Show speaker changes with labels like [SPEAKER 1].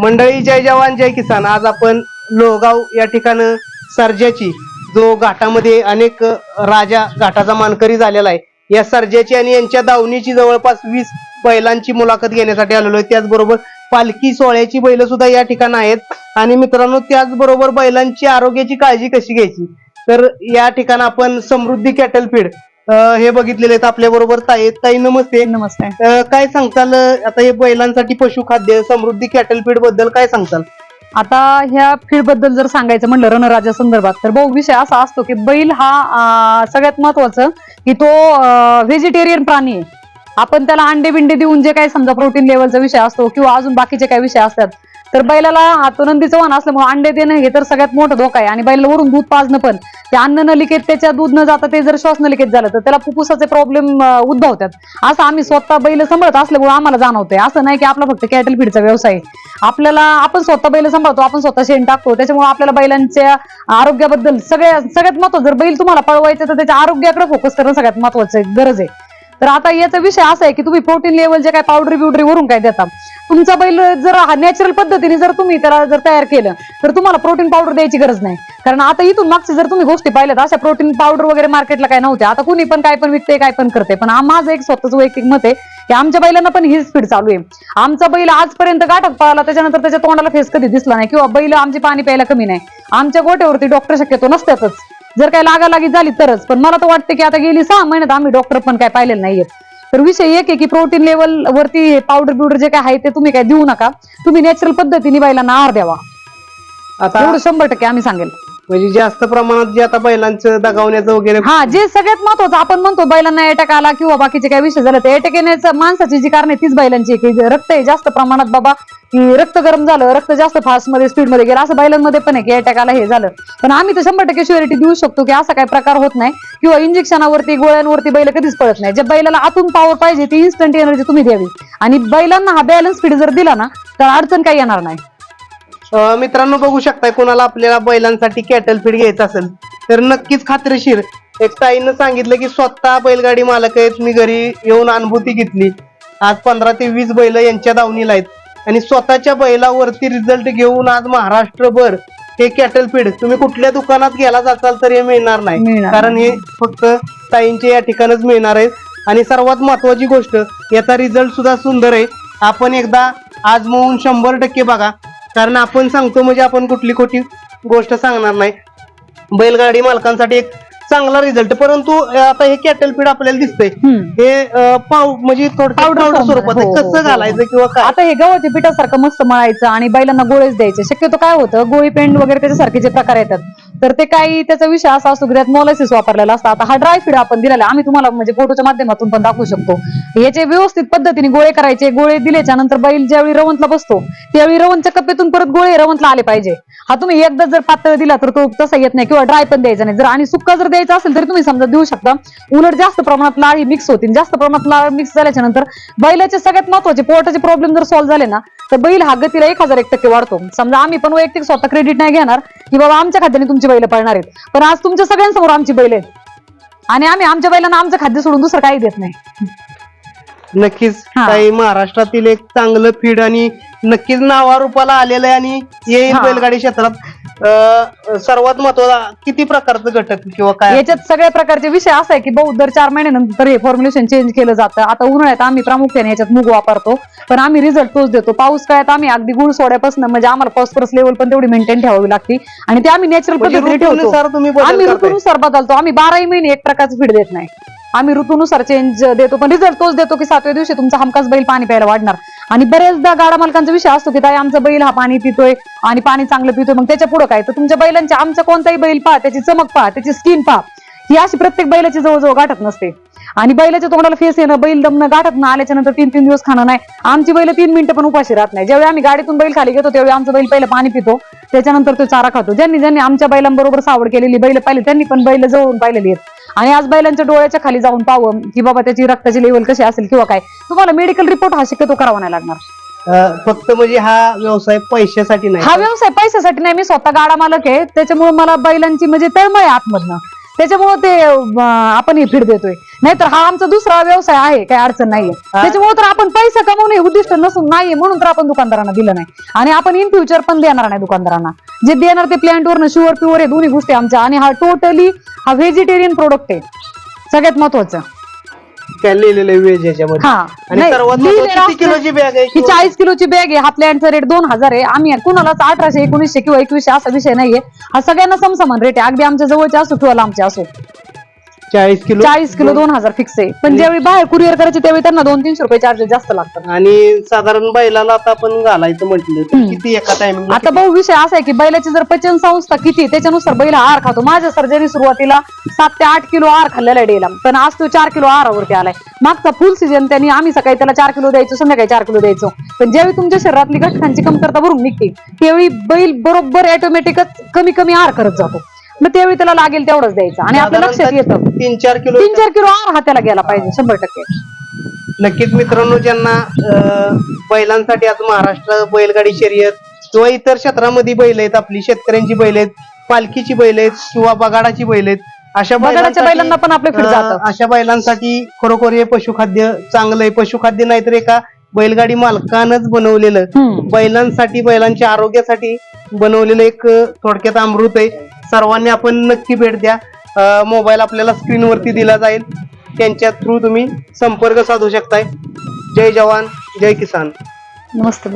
[SPEAKER 1] मंडळी जय जवान जय किसान. आज आपण लोहगाव या ठिकाणं सर्जाची जो घाटामध्ये अनेक राजा घाटाचा मानकरी झालेला आहे या सर्जाची आणि यांच्या दावणीची जवळपास वीस बैलांची मुलाखत घेण्यासाठी आलेलो आहे. त्याचबरोबर पालखी सोहळ्याची बैल सुद्धा या ठिकाणी आहेत. आणि मित्रांनो त्याचबरोबर बैलांची आरोग्याची काळजी कशी घ्यायची? तर या ठिकाणी आपण समृद्धी कॅटल फीड हे बघितलेले आहेत आपल्या बरोबर ताई. ताई नमस्ते.
[SPEAKER 2] नमस्ते.
[SPEAKER 1] अ, काय सांगताल? आता हे बैलांसाठी पशुखाद्य समृद्धी कॅटल फीडबद्दल काय सांगताल?
[SPEAKER 2] आता ह्या फीडबद्दल जर सांगायचं म्हणलं रणराजा संदर्भात तर बहु विषय असा असतो की बैल हा अं, सगळ्यात महत्वाचं की तो व्हेजिटेरियन प्राणी आहे. आपण त्याला अंडे बिंडे देऊन जे काही समजा प्रोटीन लेवलचा विषय असतो किंवा अजून बाकीचे काही विषय असतात तर बैलाला हा तो नंदीचं वाहन असल्यामुळे अंडे देणं हे तर सगळ्यात मोठं धोका आहे. आणि बैलाला वरून दूध पाजणं पण. ते अन्न नलिकेत त्याच्या दूध न जाता ते जर श्वास नलिकेत झालं तर त्याला फुफ्फुसाचे प्रॉब्लेम उद्भवतात. असं आम्ही स्वतः बैल सांभाळत असल्यामुळे आम्हाला जाणवतंय. असं नाही की आपला फक्त कॅटल फीडचा व्यवसाय आहे. आपल्याला आपण स्वतः बैल सांभाळतो आपण स्वतः शेण टाकतो. त्याच्यामुळे आपल्याला बैलांच्या आरोग्याबद्दल सगळ्या सगळ्यात महत्त्वाचं जर बैल तुम्हाला पळवायचं तर त्याच्या आरोग्याकडे फोकस करणं सगळ्यात महत्वाचं गरज आहे. तर आता याचा विषय असा आहे की तुम्ही प्रोटीन लेवल जे काय पावडर बिवडरी वरून काय देता तुमचा बैल जर नॅचरल पद्धतीने जर तुम्ही त्याला जर तयार केलं तर तुम्हाला प्रोटीन पावडर द्यायची गरज नाही. कारण आता इथून मागचे जर तुम्ही गोष्टी पाहिल्यात अशा प्रोटीन पावडर वगैरे मार्केटला काय नव्हत्या आता कुणी पण काय पण विकते काय पण करते पण माझं एक स्वतःच वैयक्तिक मत आहे की आमच्या बैलांना पण ही स्पीड चालू आहे. आमचा बैल आजपर्यंत गाठक पळाला त्याच्यानंतर त्याच्या तोंडाला फेस कधी दिसला नाही. किंवा बैल आमची पाणी प्यायला कमी नाही. आमच्या गोट्यावरती डॉक्टर शक्यतो नसतातच. जर काही लागालागी झाली तरच. पण मला तर वाटतं की आता गेली सहा महिन्यात आम्ही डॉक्टर पण काय पाहिलेलं नाहीये. तर विषय एक आहे की प्रोटीन लेवल वरती पावडर बिवडर जे काय आहे ते तुम्ही काय देऊ नका. तुम्ही नॅचरल पद्धतीने बैलांना आहार द्यावा.
[SPEAKER 1] आता
[SPEAKER 2] एवढं शंभर टक्के आम्ही सांगेल.
[SPEAKER 1] म्हणजे जास्त प्रमाणात जे आता बैलांचं दगावण्याचं वगैरे
[SPEAKER 2] हा जे सगळ्यात महत्वाचं आपण म्हणतो बैलांना अटॅक आला किंवा बाकीचे काही विषय झाले तर अटॅक येण्याचं माणसाची जी कारण आहे तीच बैलांची की रक्त आहे जास्त प्रमाणात बाबा की रक्त गरम झालं रक्त जास्त फास्टमध्ये स्पीडमध्ये गेलं असं बैलांमध्ये पण आहे की अटॅक आला हे झालं. पण आम्ही तर शंभर टक्के शुअरिटी देऊ शकतो की असा काही प्रकार होत नाही किंवा इंजेक्शनावरती गोळ्यांवरती बैल कधीच पडत नाही. जे बैलाला आतून पॉवर पाहिजे ती इन्स्टंट एनर्जी तुम्ही द्यावी. आणि बैलांना हा बॅलन्स स्पीड जर दिला ना तर अडचण काही येणार नाही.
[SPEAKER 1] मित्रांनो बघू शकताय कोणाला आपल्याला बैलांसाठी कॅटल फीड घ्यायचं असेल तर नक्कीच खात्रीशीर. एक ताईनं सांगितलं की स्वतः बैलगाडी मालक आहेत मी घरी येऊन अनुभूती घेतली. आज पंधरा ते वीस बैल यांच्या दावणीला आहेत. आणि स्वतःच्या बैलावरती रिझल्ट घेऊन आज महाराष्ट्रभर हे कॅटल फीड तुम्ही कुठल्या दुकानात गेला जाचाल तर हे मिळणार नाही. कारण हे फक्त ताईंच्या या ठिकाणच मिळणार आहे. आणि सर्वात महत्वाची गोष्ट याचा रिझल्ट सुद्धा सुंदर आहे. आपण एकदा आजमावून शंभर टक्के बघा कारण आपण सांगतो म्हणजे आपण कुठली खोटी गोष्ट सांगणार नाही बैलगाडी मालकांसाठी एक चांगला रिझल्ट परंतु आता हे कॅटल फीड आपल्याला दिसतंय. हे पाव म्हणजे पावडर
[SPEAKER 2] form
[SPEAKER 1] स्वरूपात.
[SPEAKER 2] हो, हो,
[SPEAKER 1] कसं
[SPEAKER 2] हो.
[SPEAKER 1] घालायचं किंवा काय
[SPEAKER 2] आता हे गव्हाच्या पिठासारखं मस्त मळायचं आणि बैलांना गोळेच द्यायचे शक्यतो काय होतं गोळी पेंड वगैरे त्याच्यासारखे जे प्रकार येतात तर ते काही त्याचा विषय असा असतो की त्यात मोलासिस वापरलेला असतं आता हा ड्राय फीड आपण दिलेला आम्ही तुम्हाला म्हणजे फोटोच्या माध्यमातून पण दाखवू शकतो. याचे व्यवस्थित पद्धतीने गोळे करायचे गोळे दिल्याच्या नंतर बैल ज्यावेळी रवंतला बसतो त्यावेळी रवंतच्या कप्पेतून परत गोळे रवंतला आले पाहिजे. हा तुम्ही एकदा जर पातळ दिला तर तो तसा येत नाही किंवा ड्राय पण द्यायचा नाही. जर आणि सुक्का जर द्यायचा असेल तरी तुम्ही समजा देऊ शकता. उलट जास्त प्रमाणात लाळी मिक्स होतील जास्त प्रमाणात लाळ मिक्स झाल्याच्यानंतर बैलाचे सगळ्यात महत्त्वाचे पोटाचे प्रॉब्लेम जर सॉल्व्ह झाले ना तर बैल हा गतीला एक हजार एक टक्के वाढतो. समजा आम्ही पण वैयक्तिक स्वतः क्रेडिट नाही घेणार की बाबा आमच्या खात्याने तुमची बैल पळणार आहेत. पण आज तुमच्या सगळ्यांसमोर आमची बैल आहेत. आणि आम्ही आमच्या बैलांना आमचं खाद्य सोडून दुसरं काही देत नाही.
[SPEAKER 1] नक्कीच.
[SPEAKER 2] हा.
[SPEAKER 1] काही महाराष्ट्रातील एक चांगलं फीड आणि नक्कीच नावारूपाला आलेलं आहे आणि येईल
[SPEAKER 2] हा.
[SPEAKER 1] बैलगाडी क्षेत्रात. अं, सर्वात महत्त्वाचा किती प्रकारचं घटक किंवा काय
[SPEAKER 2] याच्यात सगळ्या प्रकारचे विषय असा आहे की बहुत दर चार महिन्यानंतर हे फॉर्म्युलेशन चेंज केलं जातं. आता उन्हाळ्यात आम्ही प्रामुख्याने याच्यात मूग वापरतो पण आम्ही रिझल्ट तोच देतो. पाऊस काळात आम्ही अगदी गुळ सोड्यापासून म्हणजे आम्हाला फॉस्फरस लेवल पण तेवढी मेंटेन ठेवावी लागते. आणि ते आम्ही नॅचरल
[SPEAKER 1] म्हणजे
[SPEAKER 2] पद्धतीने ठेवतो.
[SPEAKER 1] ऋतूनुसार तुम्ही बदल
[SPEAKER 2] आम्ही
[SPEAKER 1] करताय.
[SPEAKER 2] ऋतूनुसार बदलतो. आम्ही बाराही महिने एक प्रकारचं फीड देत नाही. आम्ही ऋतूनुसार चेंज देतो पण रिझल्ट तोच देतो की सातव्या दिवशी तुमचा हमखास बैल पाणी प्यायला वाढणार. आणि बरेचदा गाडा मालकांचा विषय असतो की ताई आमचा बैल हा पाणी पितोय आणि पाणी चांगलं पितोय मग त्याच्या पुढे काय? तर तुमच्या बैलांच्या आमचा कोणताही बैल पहा त्याची चमक पहा त्याची स्किन पहा. ही अशी प्रत्येक बैलाची जवळजवळ गाठत नसते. आणि बैलाच्या तोंडाला फेस येणं बैल दमणं गाठत ना आल्याच्यानंतर तीन तीन दिवस खाणं नाही. आमची बैल तीन मिनिटं पण उपाशी राहत नाही. ज्यावेळी आम्ही गाडीतून बैल खाली घेतो त्यावेळी आमचं बैल पहिलं पाणी पितो. त्याच्यानंतर तो चारा खातो. ज्यांनी ज्यांनी आमच्या बैलांबरोबर सावड केलेली बैल पाहिली त्यांनी पण बैल जवळून पाहिलेली आहेत. आणि आज बैलांच्या डोळ्याच्या खाली जाऊन पाहावं की बाबा त्याची रक्ताची लेवल कशी असेल किंवा काय? तुम्हाला मेडिकल रिपोर्ट हा शक्यतो करावा नाही लागणार.
[SPEAKER 1] फक्त म्हणजे हा व्यवसाय पैशासाठी
[SPEAKER 2] हा
[SPEAKER 1] नाही
[SPEAKER 2] व्यवसाय पैशासाठी नाही. मी स्वतः गाडा मालक आहे. त्याच्यामुळे मला बैलांची म्हणजे तळमळ आहे आतमधनं. त्याच्यामुळे ते आपण हे फीड देतोय. नाहीतर हा आमचा दुसरा व्यवसाय आहे काही अडचण नाहीये. त्याच्यामुळे तर आपण पैसा कमवणे हे उद्दिष्ट नसून नाहीये म्हणून तर आपण दुकानदारांना दिलं नाही. आणि आपण इन फ्युचर पण देणार नाही दुकानदारांना. जे देणार ते प्लॅन्ट वरनं शुअर प्युअर आहे दोन्ही गोष्टी आमच्या. आणि हा टोटली हा व्हेजिटेरियन प्रोडक्ट आहे. सगळ्यात महत्वाचं.
[SPEAKER 1] काय लिहिलेलं आहे वेज याच्यामध्ये
[SPEAKER 2] हा.
[SPEAKER 1] आणि
[SPEAKER 2] नाही,
[SPEAKER 1] सर्वात
[SPEAKER 2] लिहिलेलं
[SPEAKER 1] महत्त्वाची किती
[SPEAKER 2] असतं-
[SPEAKER 1] किलोची बॅग आहे
[SPEAKER 2] ही चाळीस किलोची बॅग आहे. हा प्लॅनचा रेट दोन हजार आहे. आम्ही कुणालाच अठराशे एकोणीसशे किंवा एकवीसशे असा विषय नाहीये. हा सगळ्यांना समसमान रेट आहे. अगदी आमच्या जवळचे असो किंवा लांबचे असो.
[SPEAKER 1] चाळीस किलो?
[SPEAKER 2] चाळीस किलो दोन हजार फिक्स आहे. पण ज्यावेळी बाहेर कुरिअर करायचे त्यावेळी त्यांना दोन तीनशे रुपये चार्जेस जास्त लागतात.
[SPEAKER 1] आणि साधारण बैलाला आता आपण घालायचं म्हटलं तर. किती एका टायमिंग
[SPEAKER 2] आता भाऊ विषय असा आहे की बैलाची जर पचन संस्था किती त्याच्यानुसार बैल आहार खातो. माझ्या सर्जरी सुरुवातीला सात ते आठ किलो आहार खाल्लेला आहे डेला. पण आज तो चार किलो आहारावरती आलाय. मागचा फुल सीझन त्यांनी आम्ही सकाळी त्याला चार किलो द्यायचो संध्याकाळी चार किलो द्यायचो. पण ज्यावेळी तुमच्या शरीरातली घटकांची कमतरता भरून निघते त्यावेळी बैल बरोबर ऑटोमॅटिकच कमी कमी आहार करत जातो. मग त्यावेळी त्याला लागेल तेवढंच द्यायचं. आणि आपल्या लक्षात येतं.
[SPEAKER 1] तीन चार किलो
[SPEAKER 2] तीन चार किलो आहार हा त्याला गेला पाहिजे शंभर टक्के.
[SPEAKER 1] नक्कीच मित्रांनो ज्यांना अं, बैलांसाठी आज महाराष्ट्र बैलगाडी शर्यत किंवा इतर क्षेत्रामध्ये बैल आहेत आपली शेतकऱ्यांची बैल आहेत पालखीची बैल आहेत किंवा बगाडाची बैल आहेत अशा
[SPEAKER 2] बगाडाच्या
[SPEAKER 1] बैलांसाठी,
[SPEAKER 2] बैलांना पण आपलं
[SPEAKER 1] अं,
[SPEAKER 2] जातं.
[SPEAKER 1] अशा बैलांसाठी खरोखर हे पशुखाद्य चांगलं आहे. पशुखाद्य नाही तर एका बैलगाडी मालकानच बनवलेलं.
[SPEAKER 2] हम्म.
[SPEAKER 1] बैलांसाठी बैलांच्या आरोग्यासाठी बनवलेलं एक अं, थोडक्यात अमृत आहे. सर्वांनी आपण नक्की भेट द्या. मोबाईल आपल्याला स्क्रीनवरती दिला जाईल. त्यांच्या थ्रू तुम्ही संपर्क साधू शकताय. जय जवान जय किसान.
[SPEAKER 2] नमस्ते